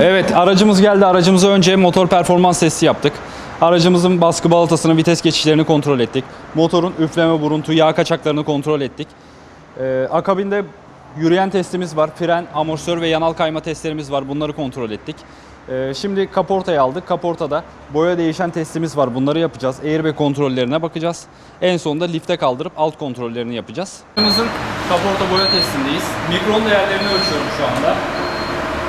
Evet aracımız geldi. Aracımıza önce motor performans testi yaptık. Aracımızın baskı balatasını, vites geçişlerini kontrol ettik. Motorun üfleme, buruntu, yağ kaçaklarını kontrol ettik. Ee, akabinde yürüyen testimiz var. Fren, amortisör ve yanal kayma testlerimiz var. Bunları kontrol ettik. Ee, şimdi kaportayı aldık. Kaportada boya değişen testimiz var. Bunları yapacağız. Airbag kontrollerine bakacağız. En sonunda lifte kaldırıp alt kontrollerini yapacağız. Aracımızın kaporta boya testindeyiz. Mikron değerlerini ölçüyorum şu anda.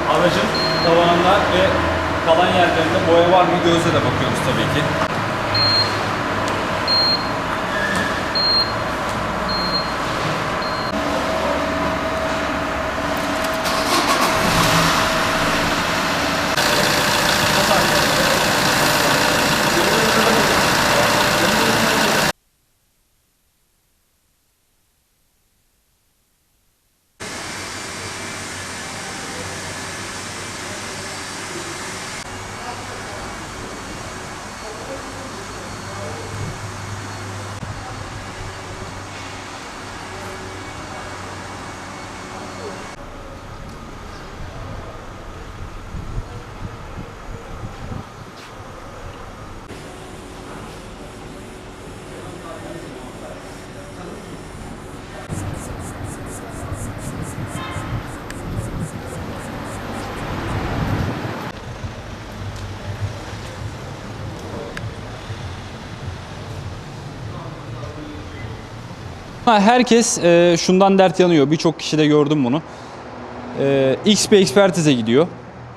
Aracın tavanında ve kalan yerlerinde boya var mı gözle de bakıyoruz tabii ki. Ha, Herkes e, şundan dert yanıyor. Birçok kişi de gördüm bunu. E, X bir ekspertize gidiyor.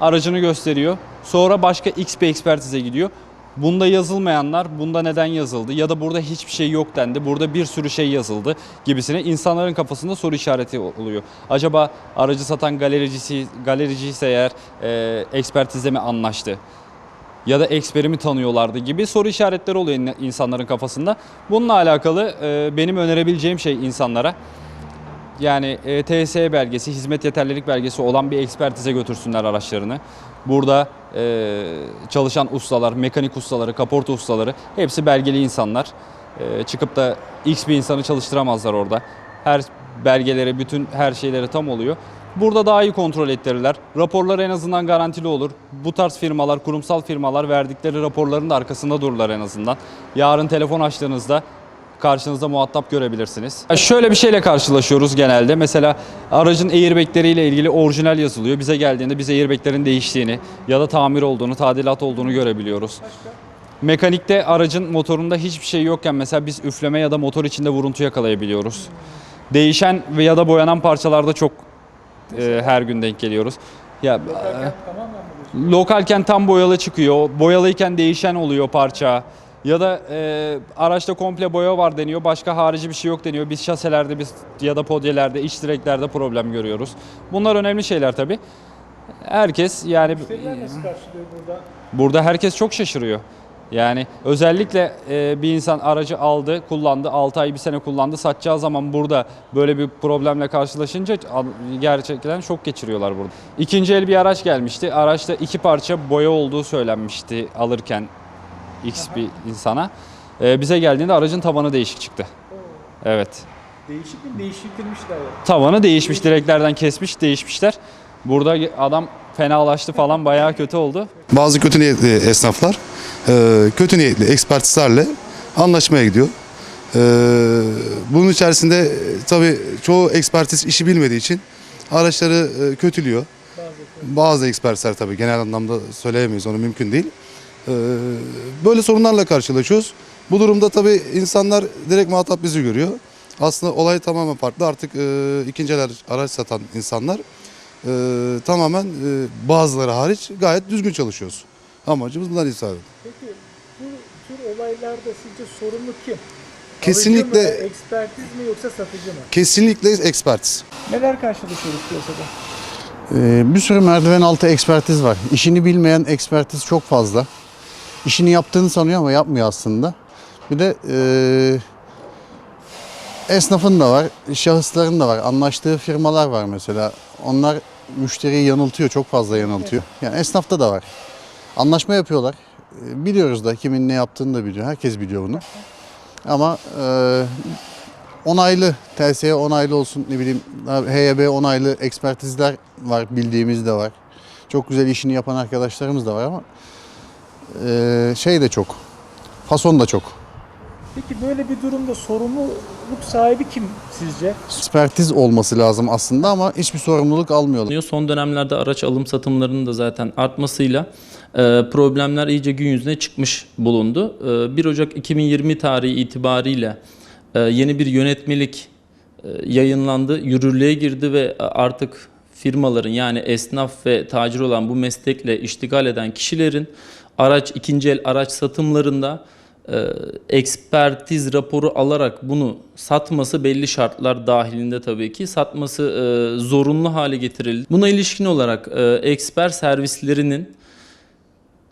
Aracını gösteriyor. Sonra başka X bir ekspertize gidiyor. Bunda yazılmayanlar bunda neden yazıldı ya da burada hiçbir şey yok dendi. Burada bir sürü şey yazıldı gibisine insanların kafasında soru işareti oluyor. Acaba aracı satan galericisi ise eğer e, ekspertizle mi anlaştı? Ya da eksperimi tanıyorlardı gibi soru işaretleri oluyor in- insanların kafasında. Bununla alakalı e, benim önerebileceğim şey insanlara yani TSE belgesi, hizmet yeterlilik belgesi olan bir ekspertize götürsünler araçlarını. Burada e, çalışan ustalar, mekanik ustaları, kaporta ustaları hepsi belgeli insanlar. E, çıkıp da X bir insanı çalıştıramazlar orada. Her belgeleri, bütün her şeyleri tam oluyor. Burada daha iyi kontrol ettirirler. Raporlar en azından garantili olur. Bu tarz firmalar, kurumsal firmalar verdikleri raporların da arkasında dururlar en azından. Yarın telefon açtığınızda karşınızda muhatap görebilirsiniz. Şöyle bir şeyle karşılaşıyoruz genelde. Mesela aracın airbag'leriyle ilgili orijinal yazılıyor. Bize geldiğinde biz airbag'lerin değiştiğini ya da tamir olduğunu, tadilat olduğunu görebiliyoruz. Mekanikte aracın motorunda hiçbir şey yokken mesela biz üfleme ya da motor içinde vuruntu yakalayabiliyoruz. Değişen ya da boyanan parçalarda çok e, her gün denk geliyoruz. Ya e, lokalken tam boyalı çıkıyor. Boyalıyken değişen oluyor parça. Ya da e, araçta komple boya var deniyor. Başka harici bir şey yok deniyor. Biz şaselerde biz ya da podyelerde, iç direklerde problem görüyoruz. Bunlar önemli şeyler tabii. Herkes yani Müşteriler nasıl karşılıyor burada? Burada herkes çok şaşırıyor. Yani özellikle e, bir insan aracı aldı, kullandı, 6 ay bir sene kullandı, satacağı zaman burada böyle bir problemle karşılaşınca gerçekten şok geçiriyorlar burada. İkinci el bir araç gelmişti. Araçta iki parça boya olduğu söylenmişti alırken X bir insana. E, bize geldiğinde aracın tavanı değişik çıktı. Evet. Değişik mi? Değiştirmişler. Tavanı değişmiş, direklerden kesmiş, değişmişler. Burada adam fenalaştı falan bayağı kötü oldu. Bazı kötü niyetli esnaflar e, kötü niyetli ekspertizlerle anlaşmaya gidiyor. E, Bunun içerisinde tabii çoğu ekspertiz işi bilmediği için araçları e, kötülüyor. Bazı ekspertler tabii genel anlamda söyleyemeyiz onu mümkün değil. E, Böyle sorunlarla karşılaşıyoruz. Bu durumda tabii insanlar direkt muhatap bizi görüyor. Aslında olay tamamen farklı. Artık e, ikinci el araç satan insanlar e, tamamen e, bazıları hariç gayet düzgün çalışıyoruz. Amacımız bunlar ifade. Peki bu tür olaylarda sizce sorumlu kim? Kesinlikle Alıcı mı, ekspertiz mi yoksa satıcı mı? kesinlikle ekspertiz. Neler karşılaşıyoruz piyasada? Ee, bir sürü merdiven altı ekspertiz var. İşini bilmeyen ekspertiz çok fazla. İşini yaptığını sanıyor ama yapmıyor aslında. Bir de e, esnafın da var, şahısların da var. Anlaştığı firmalar var mesela. Onlar müşteriyi yanıltıyor, çok fazla yanıltıyor. Yani esnafta da var. Anlaşma yapıyorlar. E, Biliyoruz da kimin ne yaptığını da biliyor. Herkes biliyor bunu. Ama e, onaylı, TSE onaylı olsun ne bileyim HYB onaylı ekspertizler var bildiğimiz de var. Çok güzel işini yapan arkadaşlarımız da var ama e, şey de çok. Fason da çok. Peki böyle bir durumda sorumluluk sahibi kim sizce? Ekspertiz olması lazım aslında ama hiçbir sorumluluk almıyorlar. Son dönemlerde araç alım satımlarının da zaten artmasıyla e, problemler iyice gün yüzüne çıkmış bulundu. E, 1 Ocak 2020 tarihi itibariyle e, yeni bir yönetmelik e, yayınlandı, yürürlüğe girdi ve artık firmaların yani esnaf ve tacir olan bu meslekle iştigal eden kişilerin araç ikinci el araç satımlarında e, ekspertiz raporu alarak bunu satması belli şartlar dahilinde tabii ki satması e, zorunlu hale getirildi. Buna ilişkin olarak e, eksper servislerinin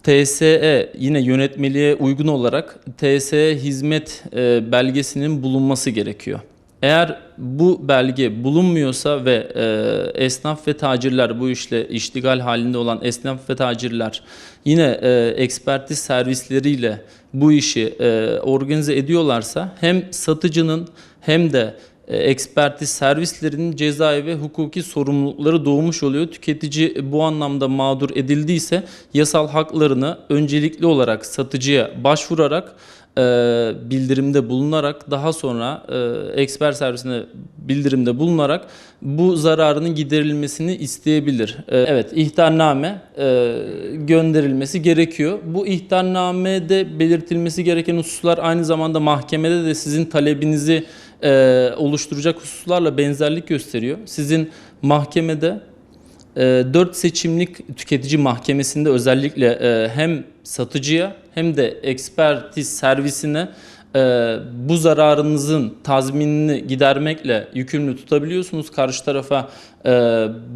TSE yine yönetmeliğe uygun olarak TSE hizmet e, belgesinin bulunması gerekiyor. Eğer bu belge bulunmuyorsa ve e, esnaf ve tacirler bu işle iştigal halinde olan esnaf ve tacirler yine e, ekspertiz servisleriyle bu işi e, organize ediyorlarsa hem satıcının hem de e, ekspertiz servislerinin cezai ve hukuki sorumlulukları doğmuş oluyor. Tüketici bu anlamda mağdur edildiyse yasal haklarını öncelikli olarak satıcıya başvurarak e, bildirimde bulunarak daha sonra e, eksper servisine bildirimde bulunarak bu zararının giderilmesini isteyebilir. E, evet ihtarname e, gönderilmesi gerekiyor. Bu ihtarnamede belirtilmesi gereken hususlar aynı zamanda mahkemede de sizin talebinizi e, oluşturacak hususlarla benzerlik gösteriyor. Sizin mahkemede 4 seçimlik tüketici mahkemesinde özellikle e, hem satıcıya hem de ekspertiz servisine e, bu zararınızın tazminini gidermekle yükümlü tutabiliyorsunuz. Karşı tarafa e,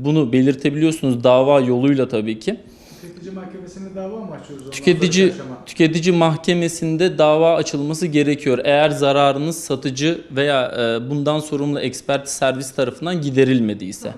bunu belirtebiliyorsunuz dava yoluyla tabii ki. Tüketici mahkemesine dava mı açıyoruz? Tüketici tüketici mahkemesinde dava açılması gerekiyor. Eğer zararınız satıcı veya bundan sorumlu ekspert servis tarafından giderilmediyse.